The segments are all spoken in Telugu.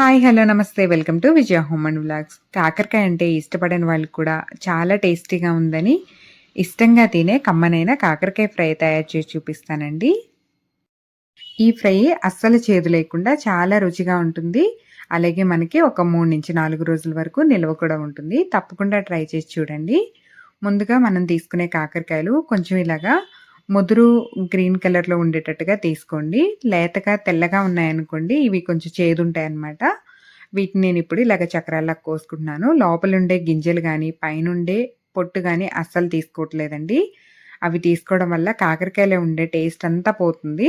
హాయ్ హలో నమస్తే. Welcome to Vijaya home and vlogs. కాకరకాయ అంటే ఇష్టపడని వాళ్ళకి కూడా చాలా టేస్టీగా ఉందని ఇష్టంగా తినే కమ్మనైన కాకరకాయ ఫ్రై తయారు చేసి చూపిస్తానండి. ఈ ఫ్రై అస్సలు చేదు లేకుండా చాలా రుచిగా ఉంటుంది. అలాగే మనకి ఒక మూడు నుంచి నాలుగు రోజుల వరకు నిల్వ కూడా ఉంటుంది. తప్పకుండా ట్రై చేసి చూడండి. ముందుగా మనం తీసుకునే కాకరకాయలు కొంచెం ఇలాగా ముదురు గ్రీన్ కలర్లో ఉండేటట్టుగా తీసుకోండి. లేతగా తెల్లగా ఉన్నాయనుకోండి ఇవి కొంచెం చేదుంటాయి అన్నమాట వీటిని నేను ఇప్పుడు ఇలాగ చక్రాల్లా కోసుకుంటున్నాను. లోపల ఉండే గింజలు కానీ పైనుండే పొట్టు కానీ అస్సలు తీసుకోవట్లేదండి. అవి తీసుకోవడం వల్ల కాకరకాయలో ఉండే టేస్ట్ అంతా పోతుంది.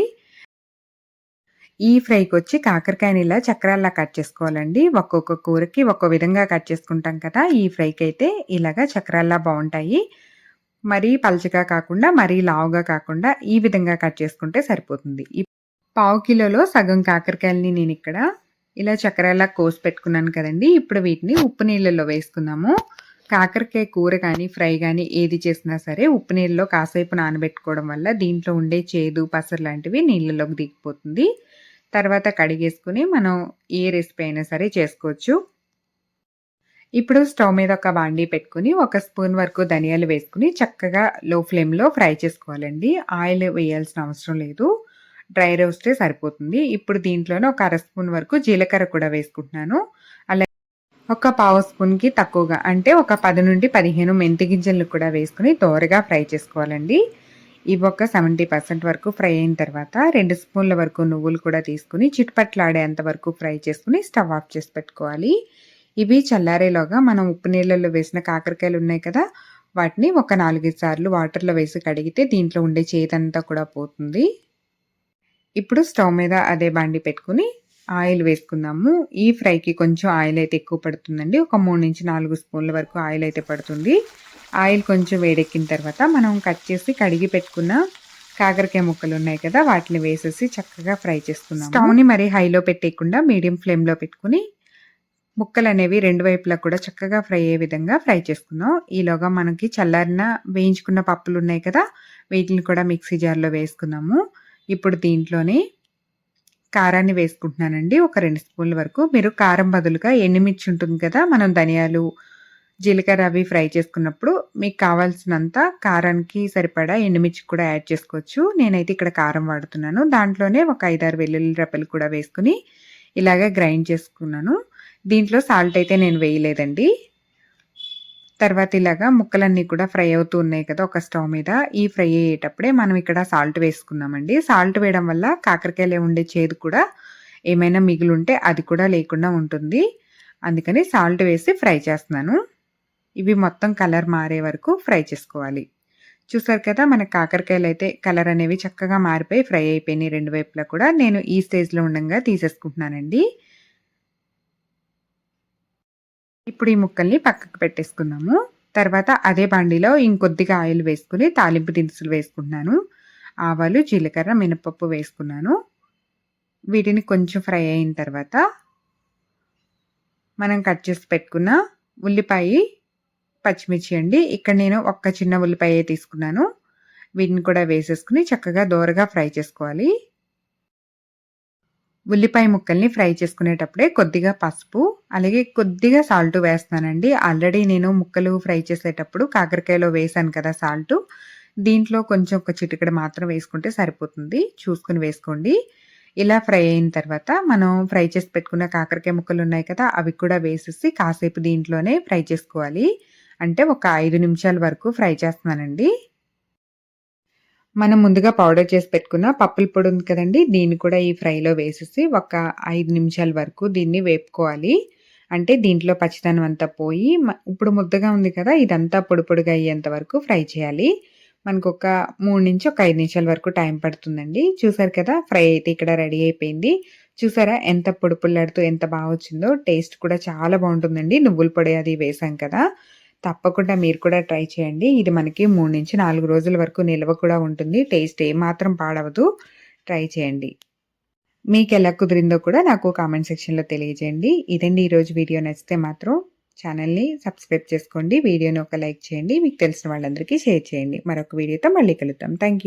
ఈ ఫ్రైకి వచ్చి కాకరకాయని ఇలా చక్రాల్లా కట్ చేసుకోవాలండి. ఒక్కొక్క కూరకి ఒక్కో విధంగా కట్ చేసుకుంటాం కదా ఈ ఫ్రైకి అయితే ఇలాగా చక్రాల్లా బాగుంటాయి. మరీ పలచగా కాకుండా మరీ లావుగా కాకుండా ఈ విధంగా కట్ చేసుకుంటే సరిపోతుంది. ఈ పావు కిలోలో సగం కాకరకాయలని నేను ఇక్కడ ఇలా చక్కెరలా కోసి పెట్టుకున్నాను కదండి. ఇప్పుడు వీటిని ఉప్పు నీళ్ళల్లో వేసుకుందాము. కాకరకాయ కూర కానీ ఫ్రై కానీ ఏది చేసినా సరే ఉప్పు నీళ్ళలో కాసేపు నానబెట్టుకోవడం వల్ల దీంట్లో ఉండే చేదు పసరు లాంటివి నీళ్ళలోకి దిగిపోతుంది. తర్వాత కడిగేసుకుని మనం ఏ రెసిపీ అయినా సరే చేసుకోవచ్చు. ఇప్పుడు స్టవ్ మీద ఒక బాండీ పెట్టుకుని ఒక స్పూన్ వరకు ధనియాలు వేసుకుని చక్కగా లో ఫ్లేమ్లో ఫ్రై చేసుకోవాలండి. ఆయిల్ వేయాల్సిన అవసరం లేదు. డ్రై రోస్టే సరిపోతుంది. ఇప్పుడు దీంట్లోనే ఒక అర స్పూన్ వరకు జీలకర్ర కూడా వేసుకుంటున్నాను. అలాగే ఒక పావు స్పూన్కి తక్కువగా అంటే ఒక పది నుండి పదిహేను మెంతి గింజలు కూడా వేసుకుని దోరగా ఫ్రై చేసుకోవాలండి. ఇవి ఒక సెవెంటీ పర్సెంట్ వరకు ఫ్రై అయిన తర్వాత రెండు స్పూన్ల వరకు నువ్వులు కూడా తీసుకుని చిట్పట్లాడేంత వరకు ఫ్రై చేసుకుని స్టవ్ ఆఫ్ చేసి పెట్టుకోవాలి. ఇవి చల్లారేలోగా మనం ఉప్పు నీళ్ళల్లో వేసిన కాకరకాయలు ఉన్నాయి కదా వాటిని ఒక నాలుగైదు సార్లు వాటర్లో వేసి కడిగితే దీంట్లో ఉండే చేతంతా కూడా పోతుంది. ఇప్పుడు స్టవ్ మీద అదే బండి పెట్టుకుని ఆయిల్ వేసుకుందాము. ఈ ఫ్రైకి కొంచెం ఆయిల్ అయితే ఎక్కువ పడుతుందండి. ఒక మూడు నుంచి నాలుగు స్పూన్ల వరకు ఆయిల్ అయితే పడుతుంది. ఆయిల్ కొంచెం వేడెక్కిన తర్వాత మనం కట్ చేసి కడిగి పెట్టుకున్న కాకరకాయ ముక్కలు ఉన్నాయి కదా వాటిని వేసేసి చక్కగా ఫ్రై చేసుకుందాం స్టవ్ని మరి హైలో పెట్టేయకుండా మీడియం ఫ్లేమ్లో పెట్టుకుని ముక్కలు అనేవి రెండు వైపులా కూడా చక్కగా ఫ్రై అయ్యే విధంగా ఫ్రై చేసుకుందాం ఈలోగా మనకి చల్లారిన వేయించుకున్న పప్పులు ఉన్నాయి కదా వీటిని కూడా మిక్సీ జార్లో వేసుకున్నాము. ఇప్పుడు దీంట్లోనే కారాన్ని వేసుకుంటున్నానండి. ఒక రెండు స్పూన్ల వరకు. మీరు కారం బదులుగా ఎండుమిర్చి ఉంటుంది కదా మనం ధనియాలు జీలకర్ర అవి ఫ్రై చేసుకున్నప్పుడు మీకు కావాల్సినంత కారానికి సరిపడా ఎండుమిర్చి కూడా యాడ్ చేసుకోవచ్చు. నేనైతే ఇక్కడ కారం వాడుతున్నాను. దాంట్లోనే ఒక ఐదారు వెల్లుల్లి రెప్పలు కూడా వేసుకుని ఇలాగ గ్రైండ్ చేసుకున్నాను. దీంట్లో సాల్ట్ అయితే నేను వేయలేదండి. తర్వాత ఇలాగా ముక్కలన్నీ కూడా ఫ్రై అవుతూ ఉన్నాయి కదా ఒక స్టవ్ మీద. ఈ ఫ్రై అయ్యేటప్పుడే మనం ఇక్కడ సాల్ట్ వేసుకున్నామండి. సాల్ట్ వేయడం వల్ల కాకరకాయలే ఉండే చేదు కూడా ఏమైనా మిగులుంటే అది కూడా లేకుండా ఉంటుంది. అందుకని సాల్ట్ వేసి ఫ్రై చేస్తున్నాను. ఇవి మొత్తం కలర్ మారే వరకు ఫ్రై చేసుకోవాలి. చూసారు కదా మన కాకరకాయలు అయితే కలర్ అనేవి చక్కగా మారిపోయి ఫ్రై అయిపోయినాయి రెండు వైపులా కూడా. నేను ఈ స్టేజ్లో ఉండగా తీసేసుకుంటున్నానండి. ఇప్పుడు ఈ ముక్కల్ని పక్కకు పెట్టేసుకుందాము. తర్వాత అదే బండిలో ఇంకొద్దిగా ఆయిల్ వేసుకుని తాలింపు దినుసులు వేసుకుంటున్నాను. ఆవాలు జీలకర్ర మినపప్పు వేసుకున్నాను. వీటిని కొంచెం ఫ్రై అయిన తర్వాత మనం కట్ చేసి పెట్టుకున్న ఉల్లిపాయ పచ్చిమిర్చి అండి. ఇక్కడ నేను ఒక్క చిన్న ఉల్లిపాయ తీసుకున్నాను. వీటిని కూడా వేసేసుకుని చక్కగా దోరగా ఫ్రై చేసుకోవాలి. ఉల్లిపాయ ముక్కల్ని ఫ్రై చేసుకునేటప్పుడే కొద్దిగా పసుపు అలాగే కొద్దిగా సాల్ట్ వేస్తానండి ఆల్రెడీ నేను ముక్కలు ఫ్రై చేసేటప్పుడు కాకరకాయలో వేసాను కదా సాల్ట్. దీంట్లో కొంచెం ఒక చిటికడ మాత్రం వేసుకుంటే సరిపోతుంది. చూసుకుని వేసుకోండి. ఇలా ఫ్రై అయిన తర్వాత మనం ఫ్రై చేసి పెట్టుకున్న కాకరకాయ ముక్కలు ఉన్నాయి కదా అవి కూడా వేసేసి కాసేపు దీంట్లోనే ఫ్రై చేసుకోవాలి. అంటే ఒక ఐదు నిమిషాల వరకు ఫ్రై చేస్తున్నానండి. మనం ముందుగా పౌడర్ చేసి పెట్టుకున్న పప్పుల పొడి ఉంది కదండి దీన్ని కూడా ఈ ఫ్రైలో వేసేసి ఒక ఐదు నిమిషాల వరకు దీన్ని వేపుకోవాలి. అంటే దీంట్లో పచ్చిదనం అంతా పోయి ఇప్పుడు ముద్దగా ఉంది కదా ఇదంతా పొడి పొడిగా అయ్యేంత వరకు ఫ్రై చేయాలి. మనకు ఒక మూడు నుంచి ఒక ఐదు నిమిషాల వరకు టైం పడుతుందండి. చూసారు కదా ఫ్రై అయితే ఇక్కడ రెడీ అయిపోయింది. చూసారా ఎంత పొడి పుల్లాడుతూ ఎంత బాగా వచ్చిందో టేస్ట్ కూడా చాలా బాగుంటుందండి. నువ్వుల పొడి అది వేసాం కదా తప్పకుండా మీరు కూడా ట్రై చేయండి. ఇది మనకి మూడు నుంచి నాలుగు రోజుల వరకు నిల్వ కూడా ఉంటుంది. టేస్ట్ ఏమాత్రం పాడవదు. ట్రై చేయండి. మీకు ఎలా కుదిరిందో కూడా నాకు కామెంట్ సెక్షన్లో తెలియజేయండి. ఇదండి ఈరోజు వీడియో. నచ్చితే మాత్రం ఛానల్ని సబ్స్క్రైబ్ చేసుకోండి. వీడియోని ఒక లైక్ చేయండి. మీకు తెలిసిన వాళ్ళందరికీ షేర్ చేయండి. మరొక వీడియోతో మళ్ళీ కలుద్దాం. థ్యాంక్